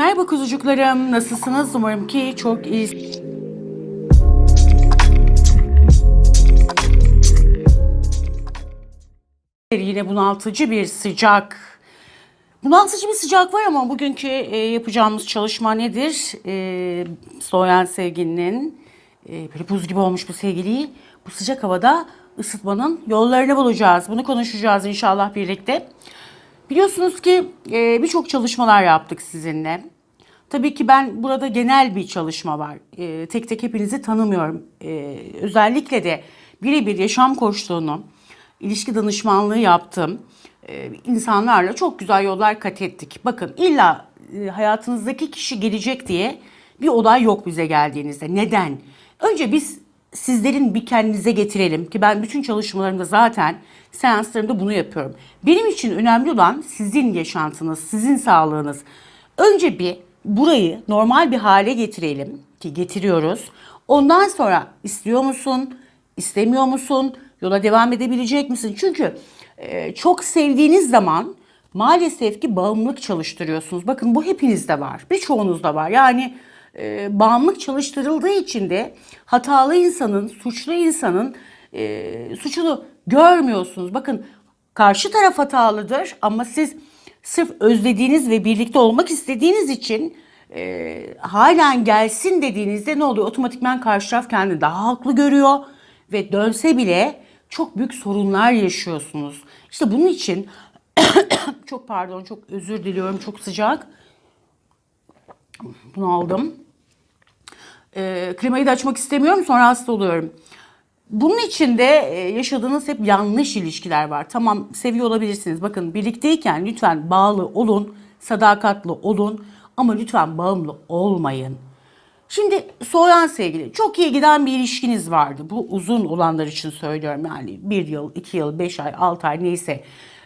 Merhaba kuzucuklarım. Nasılsınız? Umarım ki çok iyi. Yine bunaltıcı bir sıcak. Bunaltıcı bir sıcak var ama bugünkü e, yapacağımız çalışma nedir? E, soğuyan sevgilinin e, böyle buz gibi olmuş bu sevgiliyi bu sıcak havada ısıtmanın yollarını bulacağız. Bunu konuşacağız inşallah birlikte. Biliyorsunuz ki e, birçok çalışmalar yaptık sizinle. Tabii ki ben burada genel bir çalışma var. E, tek tek hepinizi tanımıyorum. E, özellikle de birebir yaşam koçluğunu, ilişki danışmanlığı yaptım. E, insanlarla çok güzel yollar kat ettik. Bakın illa e, hayatınızdaki kişi gelecek diye bir olay yok bize geldiğinizde. Neden? Önce biz sizlerin bir kendinize getirelim ki ben bütün çalışmalarımda zaten seanslarımda bunu yapıyorum. Benim için önemli olan sizin yaşantınız, sizin sağlığınız. Önce bir burayı normal bir hale getirelim ki getiriyoruz. Ondan sonra istiyor musun, istemiyor musun, yola devam edebilecek misin? Çünkü e, çok sevdiğiniz zaman maalesef ki bağımlılık çalıştırıyorsunuz. Bakın bu hepinizde var, birçoğunuzda var. Yani e, bağımlılık çalıştırıldığı için de hatalı insanın, suçlu insanın e, suçunu görmüyorsunuz. Bakın karşı taraf hatalıdır ama siz sırf özlediğiniz ve birlikte olmak istediğiniz için e, halen gelsin dediğinizde ne oluyor? Otomatikman karşı taraf kendini daha haklı görüyor ve dönse bile çok büyük sorunlar yaşıyorsunuz. İşte bunun için çok pardon, çok özür diliyorum, çok sıcak. Bunu aldım. E, klimayı da açmak istemiyorum sonra hasta oluyorum. Bunun içinde e, yaşadığınız hep yanlış ilişkiler var. Tamam seviyor olabilirsiniz. Bakın birlikteyken lütfen bağlı olun, sadakatli olun ama lütfen bağımlı olmayın. Şimdi soğuyan sevgili çok iyi giden bir ilişkiniz vardı. Bu uzun olanlar için söylüyorum yani bir yıl, iki yıl, beş ay, altı ay neyse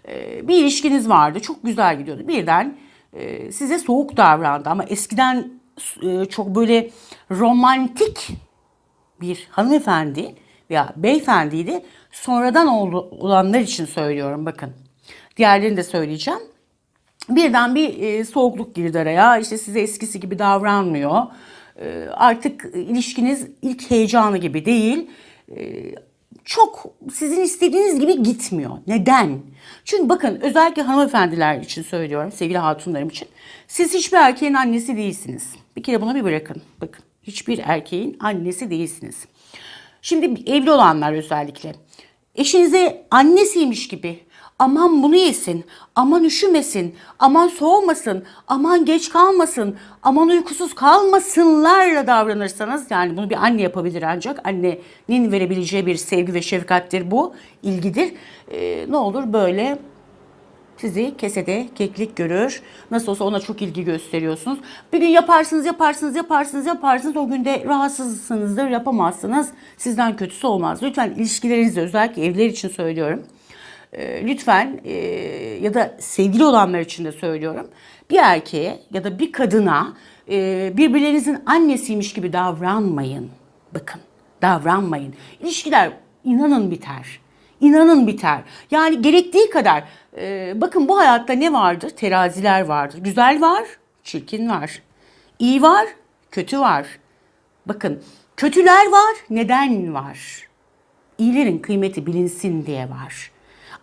e, bir ilişkiniz vardı. Çok güzel gidiyordu. Birden e, size soğuk davrandı ama eskiden e, çok böyle romantik bir hanımefendi veya beyefendiydi. Sonradan olanlar için söylüyorum bakın. Diğerlerini de söyleyeceğim. Birden bir e, soğukluk girdi araya. İşte size eskisi gibi davranmıyor. E, artık ilişkiniz ilk heyecanı gibi değil. E, çok sizin istediğiniz gibi gitmiyor. Neden? Çünkü bakın özellikle hanımefendiler için söylüyorum, sevgili hatunlarım için. Siz hiçbir erkeğin annesi değilsiniz. Bir kere buna bir bırakın. Bakın hiçbir erkeğin annesi değilsiniz. Şimdi evli olanlar özellikle. Eşinize annesiymiş gibi aman bunu yesin, aman üşümesin, aman soğumasın, aman geç kalmasın, aman uykusuz kalmasınlarla davranırsanız yani bunu bir anne yapabilir ancak annenin verebileceği bir sevgi ve şefkattir bu, ilgidir. Ee, ne olur böyle sizi kesede keklik görür. Nasıl olsa ona çok ilgi gösteriyorsunuz. Bir gün yaparsınız, yaparsınız, yaparsınız, yaparsınız. O günde rahatsızsınızdır, yapamazsınız. Sizden kötüsü olmaz. Lütfen ilişkilerinizde özellikle evler için söylüyorum. Ee, lütfen e, ya da sevgili olanlar için de söylüyorum. Bir erkeğe ya da bir kadına e, birbirlerinizin annesiymiş gibi davranmayın. Bakın davranmayın. İlişkiler inanın biter. İnanın biter. Yani gerektiği kadar. E, bakın bu hayatta ne vardır? Teraziler vardır. Güzel var, çirkin var. İyi var, kötü var. Bakın kötüler var, neden var? İyilerin kıymeti bilinsin diye var.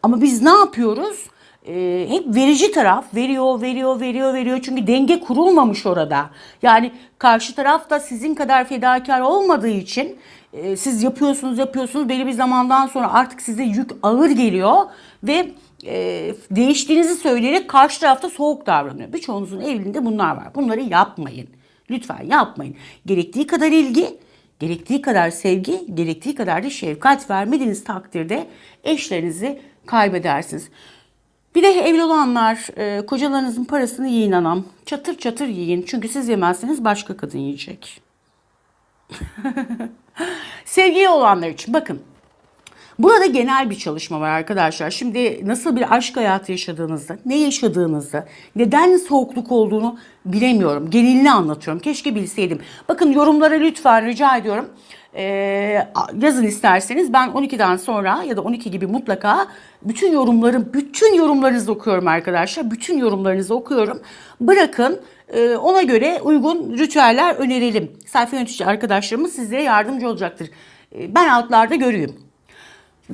Ama biz ne yapıyoruz? Ee, hep verici taraf veriyor, veriyor, veriyor, veriyor. Çünkü denge kurulmamış orada. Yani karşı taraf da sizin kadar fedakar olmadığı için e, siz yapıyorsunuz, yapıyorsunuz. Belli bir zamandan sonra artık size yük ağır geliyor ve e, değiştiğinizi söyleyerek karşı tarafta soğuk davranıyor. Birçoğunuzun evliliğinde bunlar var. Bunları yapmayın. Lütfen yapmayın. Gerektiği kadar ilgi, gerektiği kadar sevgi, gerektiği kadar da şefkat vermediğiniz takdirde eşlerinizi kaybedersiniz. Bir de evli olanlar e, kocalarınızın parasını yiyin anam. Çatır çatır yiyin. Çünkü siz yemezseniz başka kadın yiyecek. Sevgili olanlar için bakın. Burada genel bir çalışma var arkadaşlar. Şimdi nasıl bir aşk hayatı yaşadığınızda, ne yaşadığınızda, neden soğukluk olduğunu bilemiyorum. Genelini anlatıyorum. Keşke bilseydim. Bakın yorumlara lütfen rica ediyorum. Ee, yazın isterseniz ben 12'den sonra ya da 12 gibi mutlaka bütün yorumların, bütün yorumlarınızı okuyorum arkadaşlar. Bütün yorumlarınızı okuyorum. Bırakın Ee, ona göre uygun ritüeller önerelim. Sayfa yönetici arkadaşlarımız sizlere yardımcı olacaktır. Ee, ben altlarda görüyorum.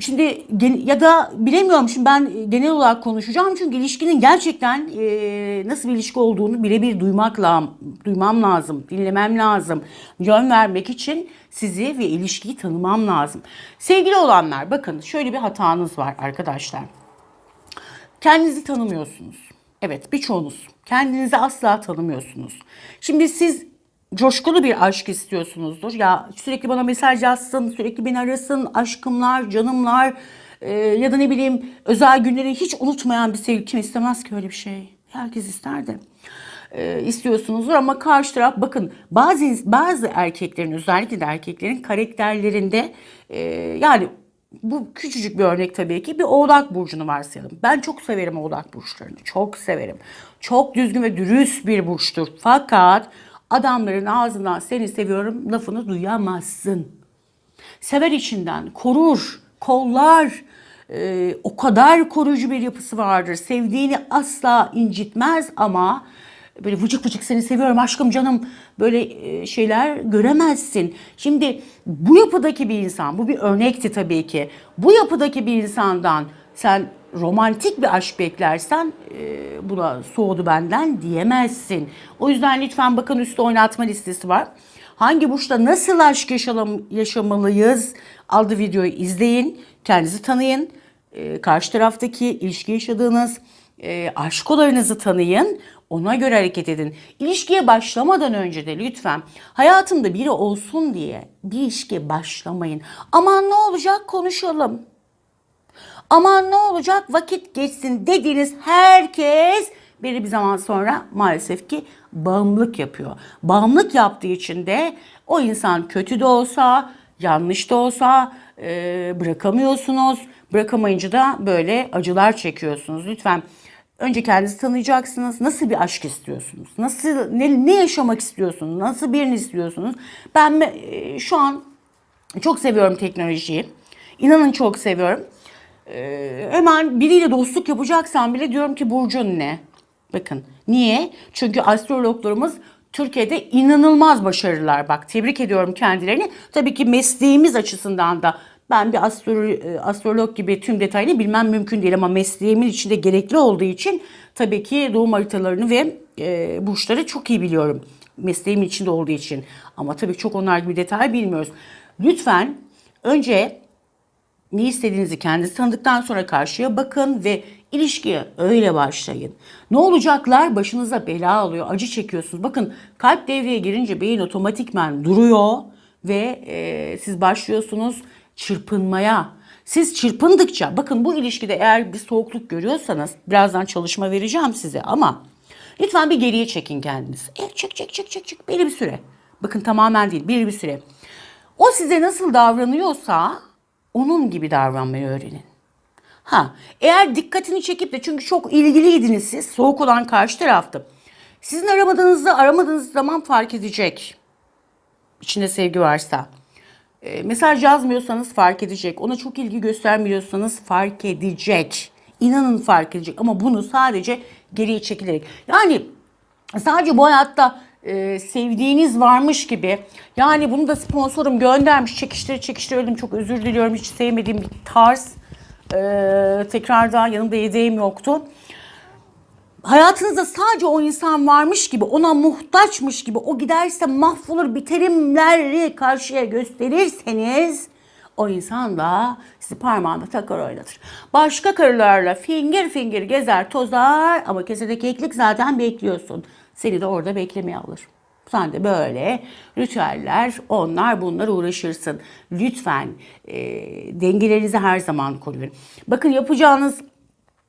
Şimdi ya da bilemiyorum şimdi ben genel olarak konuşacağım çünkü ilişkinin gerçekten e, nasıl bir ilişki olduğunu birebir duymak la- duymam lazım, dinlemem lazım. Yön vermek için sizi ve ilişkiyi tanımam lazım. Sevgili olanlar bakın şöyle bir hatanız var arkadaşlar. Kendinizi tanımıyorsunuz. Evet birçoğunuz kendinizi asla tanımıyorsunuz. Şimdi siz coşkulu bir aşk istiyorsunuzdur. Ya sürekli bana mesaj yazsın, sürekli beni arasın, aşkımlar, canımlar e, ya da ne bileyim özel günleri hiç unutmayan bir sevgi kim istemez ki öyle bir şey. Herkes ister de e, istiyorsunuzdur ama karşı taraf bakın bazı bazı erkeklerin özellikle de erkeklerin karakterlerinde e, yani bu küçücük bir örnek tabii ki bir oğlak burcunu varsayalım. Ben çok severim oğlak burçlarını. Çok severim. Çok düzgün ve dürüst bir burçtur. Fakat adamların ağzından seni seviyorum lafını duyamazsın. Sever içinden, korur, kollar. Ee, o kadar koruyucu bir yapısı vardır. Sevdiğini asla incitmez ama böyle vıcık vıcık seni seviyorum aşkım canım böyle e, şeyler göremezsin. Şimdi bu yapıdaki bir insan, bu bir örnekti tabii ki. Bu yapıdaki bir insandan sen romantik bir aşk beklersen e, buna soğudu benden diyemezsin. O yüzden lütfen bakın üstte oynatma listesi var. Hangi burçta nasıl aşk yaşalam- yaşamalıyız adlı videoyu izleyin. Kendinizi tanıyın. E, karşı taraftaki ilişki yaşadığınız e, aşkolarınızı tanıyın. Ona göre hareket edin. İlişkiye başlamadan önce de lütfen hayatımda biri olsun diye bir ilişkiye başlamayın. Aman ne olacak konuşalım. Aman ne olacak vakit geçsin dediğiniz herkes belli bir zaman sonra maalesef ki bağımlılık yapıyor. Bağımlılık yaptığı için de o insan kötü de olsa, yanlış da olsa e, bırakamıyorsunuz. Bırakamayınca da böyle acılar çekiyorsunuz. Lütfen önce kendinizi tanıyacaksınız. Nasıl bir aşk istiyorsunuz? Nasıl ne, ne yaşamak istiyorsunuz? Nasıl birini istiyorsunuz? Ben e, şu an çok seviyorum teknolojiyi. İnanın çok seviyorum. Ee, hemen biriyle dostluk yapacaksan bile diyorum ki burcun ne? Bakın niye? Çünkü astrologlarımız Türkiye'de inanılmaz başarılılar. Bak tebrik ediyorum kendilerini. Tabii ki mesleğimiz açısından da ben bir astro, e, astrolog gibi tüm detayını bilmem mümkün değil ama mesleğimin içinde gerekli olduğu için tabii ki doğum haritalarını ve e, burçları çok iyi biliyorum. Mesleğimin içinde olduğu için. Ama tabii çok onlar gibi detay bilmiyoruz. Lütfen önce ne istediğinizi kendiniz tanıdıktan sonra karşıya bakın ve ilişkiye öyle başlayın. Ne olacaklar? Başınıza bela alıyor, acı çekiyorsunuz. Bakın kalp devreye girince beyin otomatikmen duruyor ve e, siz başlıyorsunuz çırpınmaya. Siz çırpındıkça, bakın bu ilişkide eğer bir soğukluk görüyorsanız, birazdan çalışma vereceğim size ama lütfen bir geriye çekin kendinizi. E, çek çek çek çek çek belli bir süre. Bakın tamamen değil, belli bir süre. O size nasıl davranıyorsa onun gibi davranmayı öğrenin. Ha, eğer dikkatini çekip de çünkü çok ilgiliydiniz siz, soğuk olan karşı taraftı. Sizin aramadığınızda aramadığınız zaman fark edecek. İçinde sevgi varsa. E, mesaj yazmıyorsanız fark edecek. Ona çok ilgi göstermiyorsanız fark edecek. İnanın fark edecek ama bunu sadece geriye çekilerek. Yani sadece bu hayatta e, sevdiğiniz varmış gibi. Yani bunu da sponsorum göndermiş. Çekişleri çekiştirdim. Çok özür diliyorum. Hiç sevmediğim bir tarz. E, tekrardan yanımda yedeğim yoktu. Hayatınızda sadece o insan varmış gibi, ona muhtaçmış gibi, o giderse mahvolur biterimleri karşıya gösterirseniz o insan da sizi parmağında takar oynatır. Başka karılarla fingir fingir gezer tozar ama kesede keklik zaten bekliyorsun. Seni de orada beklemeye alır. Sen de böyle ritüeller, onlar bunlar uğraşırsın. Lütfen e, dengelerinizi her zaman koruyun. Bakın yapacağınız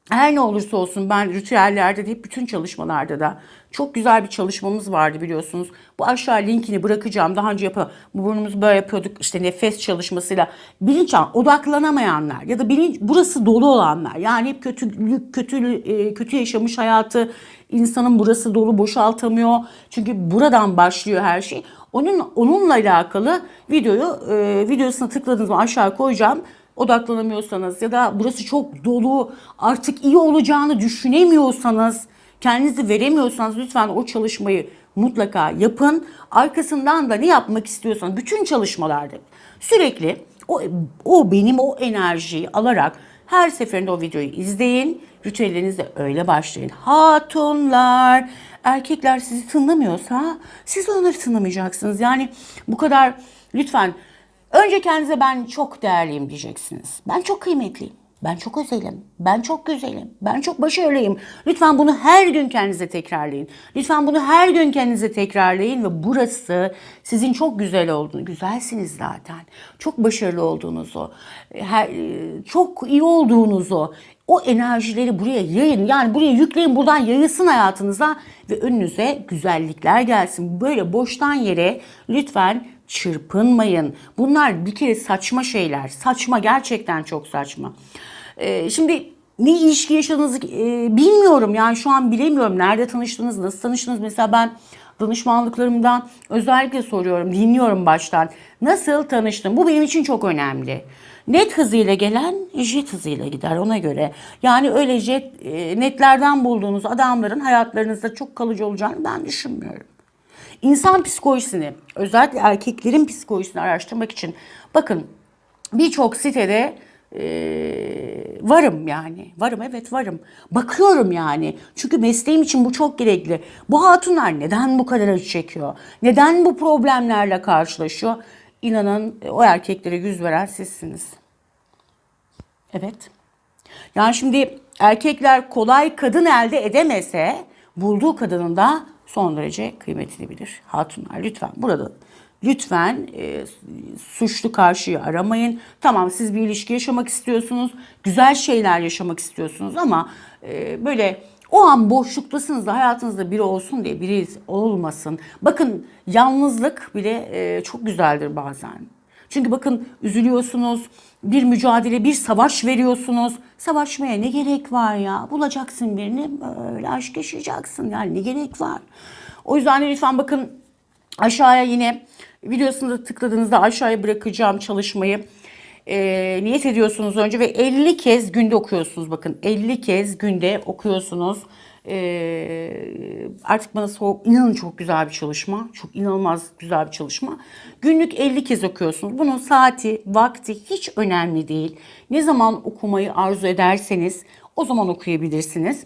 her ne olursa olsun ben ritüellerde de bütün çalışmalarda da çok güzel bir çalışmamız vardı biliyorsunuz. Bu aşağı linkini bırakacağım. Daha önce yapı bu burnumuzu böyle yapıyorduk işte nefes çalışmasıyla. Bilinç odaklanamayanlar ya da bilinç burası dolu olanlar yani hep kötülük kötü e, kötü yaşamış hayatı insanın burası dolu boşaltamıyor. Çünkü buradan başlıyor her şey. Onun onunla alakalı videoyu e, videosuna tıkladığınız zaman aşağı koyacağım odaklanamıyorsanız ya da burası çok dolu artık iyi olacağını düşünemiyorsanız Kendinizi veremiyorsanız lütfen o çalışmayı mutlaka yapın. Arkasından da ne yapmak istiyorsanız bütün çalışmalarda sürekli o, o benim o enerjiyi alarak her seferinde o videoyu izleyin. Ritüellerinize öyle başlayın. Hatunlar, erkekler sizi tınlamıyorsa siz onları tınlamayacaksınız. Yani bu kadar lütfen önce kendinize ben çok değerliyim diyeceksiniz. Ben çok kıymetliyim. Ben çok özelim. Ben çok güzelim. Ben çok başarılıyım. Lütfen bunu her gün kendinize tekrarlayın. Lütfen bunu her gün kendinize tekrarlayın ve burası sizin çok güzel olduğunu, güzelsiniz zaten. Çok başarılı olduğunuzu, her, çok iyi olduğunuzu, o enerjileri buraya yayın. Yani buraya yükleyin, buradan yayılsın hayatınıza ve önünüze güzellikler gelsin. Böyle boştan yere lütfen çırpınmayın. Bunlar bir kere saçma şeyler. Saçma gerçekten çok saçma. Ee, şimdi ne ilişki yaşadığınızı e, bilmiyorum. Yani şu an bilemiyorum. Nerede tanıştınız, nasıl tanıştınız? Mesela ben danışmanlıklarımdan özellikle soruyorum, dinliyorum baştan. Nasıl tanıştın? Bu benim için çok önemli. Net hızıyla gelen jet hızıyla gider ona göre. Yani öyle jet e, netlerden bulduğunuz adamların hayatlarınızda çok kalıcı olacağını ben düşünmüyorum. İnsan psikolojisini, özellikle erkeklerin psikolojisini araştırmak için bakın birçok sitede e, varım yani. Varım evet varım. Bakıyorum yani. Çünkü mesleğim için bu çok gerekli. Bu hatunlar neden bu kadar acı çekiyor? Neden bu problemlerle karşılaşıyor? İnanın e, o erkeklere yüz veren sizsiniz. Evet. Yani şimdi erkekler kolay kadın elde edemese bulduğu kadının da son derece kıymetini bilir. Hatunlar lütfen burada lütfen e, suçlu karşıyı aramayın. Tamam siz bir ilişki yaşamak istiyorsunuz. Güzel şeyler yaşamak istiyorsunuz ama e, böyle o an boşluktasınız da hayatınızda biri olsun diye biri olmasın. Bakın yalnızlık bile e, çok güzeldir bazen. Çünkü bakın üzülüyorsunuz, bir mücadele, bir savaş veriyorsunuz. Savaşmaya ne gerek var ya? Bulacaksın birini, böyle aşk yaşayacaksın. Yani ne gerek var? O yüzden de lütfen bakın aşağıya yine videosunu tıkladığınızda aşağıya bırakacağım çalışmayı. Ee, niyet ediyorsunuz önce ve 50 kez günde okuyorsunuz. Bakın 50 kez günde okuyorsunuz. Ee, artık bana soğuk, inanın çok güzel bir çalışma. Çok inanılmaz güzel bir çalışma. Günlük 50 kez okuyorsunuz. Bunun saati, vakti hiç önemli değil. Ne zaman okumayı arzu ederseniz o zaman okuyabilirsiniz.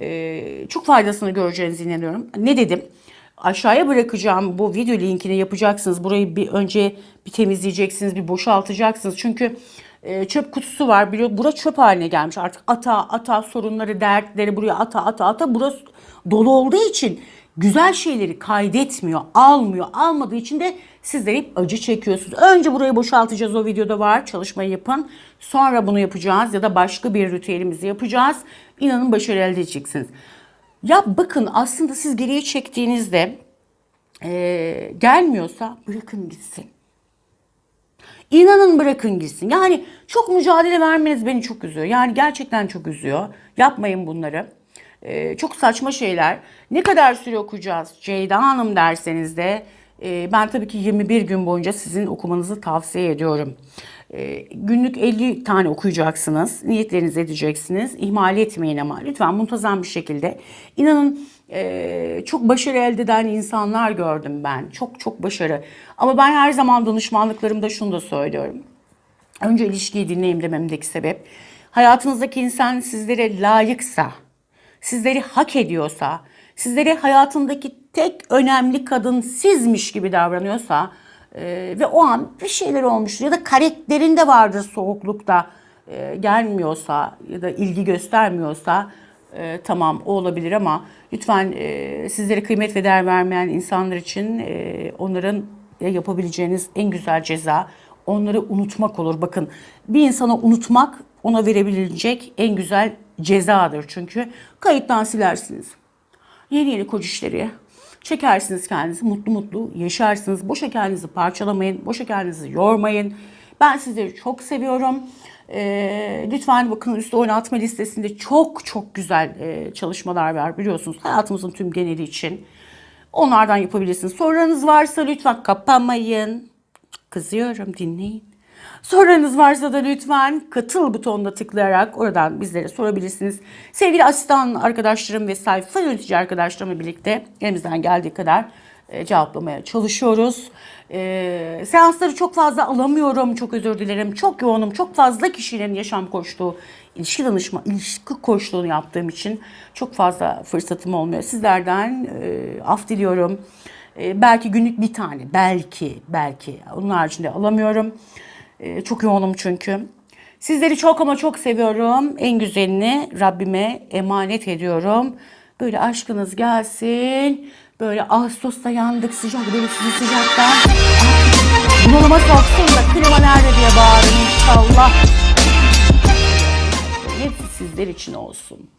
Ee, çok faydasını göreceğinizi inanıyorum. Ne dedim? Aşağıya bırakacağım bu video linkini yapacaksınız. Burayı bir önce bir temizleyeceksiniz, bir boşaltacaksınız. Çünkü e, çöp kutusu var biliyor. Bura çöp haline gelmiş artık. Ata ata sorunları, dertleri buraya ata ata ata. Burası dolu olduğu için güzel şeyleri kaydetmiyor, almıyor. Almadığı için de sizler hep acı çekiyorsunuz. Önce burayı boşaltacağız o videoda var. Çalışmayı yapın. Sonra bunu yapacağız ya da başka bir ritüelimizi yapacağız. İnanın başarı elde edeceksiniz. Ya bakın aslında siz geriye çektiğinizde e, gelmiyorsa bırakın gitsin. İnanın bırakın gitsin. Yani çok mücadele vermeniz beni çok üzüyor. Yani gerçekten çok üzüyor. Yapmayın bunları. Ee, çok saçma şeyler. Ne kadar süre okuyacağız Ceyda Hanım derseniz de e, ben tabii ki 21 gün boyunca sizin okumanızı tavsiye ediyorum. E, günlük 50 tane okuyacaksınız. Niyetlerinizi edeceksiniz. İhmal etmeyin ama lütfen muntazam bir şekilde. İnanın e, çok başarı elde eden insanlar gördüm ben. Çok çok başarı. Ama ben her zaman danışmanlıklarımda şunu da söylüyorum. Önce ilişkiyi dinleyin dememdeki sebep. Hayatınızdaki insan sizlere layıksa, sizleri hak ediyorsa, sizlere hayatındaki tek önemli kadın sizmiş gibi davranıyorsa e, ve o an bir şeyler olmuş ya da karakterinde vardır soğuklukta e, gelmiyorsa ya da ilgi göstermiyorsa e, tamam o olabilir ama lütfen e, sizlere kıymet ve değer vermeyen insanlar için e, onların yapabileceğiniz en güzel ceza onları unutmak olur. Bakın bir insana unutmak ona verebilecek en güzel cezadır. Çünkü kayıttan silersiniz. Yeni yeni koç işleri çekersiniz kendinizi mutlu mutlu yaşarsınız. Boşa kendinizi parçalamayın. Boşa kendinizi yormayın. Ben sizleri çok seviyorum. Ee, lütfen bakın üstü oynatma listesinde çok çok güzel e, çalışmalar var biliyorsunuz. Hayatımızın tüm geneli için. Onlardan yapabilirsiniz. Sorularınız varsa lütfen kapamayın. Kızıyorum dinleyin. Sorularınız varsa da lütfen katıl butonuna tıklayarak oradan bizlere sorabilirsiniz. Sevgili asistan arkadaşlarım ve sayfa yönetici arkadaşlarımla birlikte elimizden geldiği kadar e, cevaplamaya çalışıyoruz. E, seansları çok fazla alamıyorum. Çok özür dilerim. Çok yoğunum. Çok fazla kişilerin yaşam koçluğu, ilişki danışma, ilişki koçluğunu yaptığım için çok fazla fırsatım olmuyor. Sizlerden e, af diliyorum. E, belki günlük bir tane. Belki, belki. Onun haricinde alamıyorum. E, çok yoğunum çünkü. Sizleri çok ama çok seviyorum. En güzelini Rabbime emanet ediyorum. Böyle aşkınız gelsin. Böyle Ağustos'ta yandık sıcak böyle sizi sıcaktan. Bunalıma soksun da klima nerede diye bağırın inşallah. Hepsi sizler için olsun.